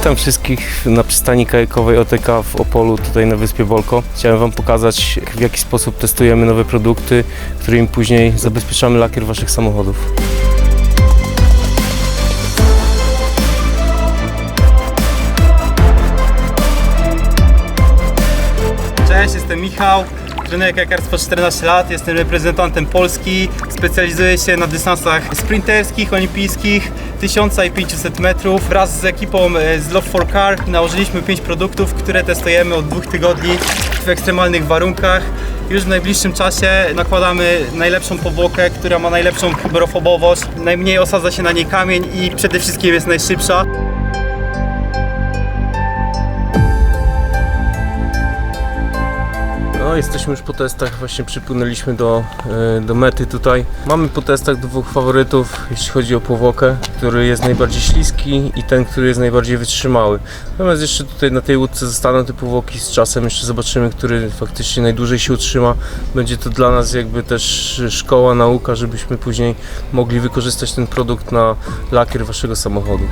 Witam wszystkich na przystani kajakowej OTK w Opolu, tutaj na wyspie Bolko. Chciałem Wam pokazać, w jaki sposób testujemy nowe produkty, którymi później zabezpieczamy lakier Waszych samochodów. Cześć, jestem Michał, trenuję kajakarstwo 14 lat, jestem reprezentantem Polski, specjalizuję się na dystansach sprinterskich, olimpijskich, 1000 i 500 metrów. Wraz z ekipą e, z Love for Car nałożyliśmy 5 produktów, które testujemy od dwóch tygodni w ekstremalnych warunkach. Już w najbliższym czasie nakładamy najlepszą powłokę, która ma najlepszą hydrofobowość, najmniej osadza się na niej kamień i przede wszystkim jest najszybsza. No, jesteśmy już po testach, właśnie przypłynęliśmy do, e, do mety tutaj. Mamy po testach dwóch faworytów, jeśli chodzi o powłokę, który jest najbardziej śliski i ten, który jest najbardziej wytrzymały. Natomiast jeszcze tutaj na tej łódce zostaną te powłoki z czasem, jeszcze zobaczymy, który faktycznie najdłużej się utrzyma. Będzie to dla nas jakby też szkoła, nauka, żebyśmy później mogli wykorzystać ten produkt na lakier waszego samochodu.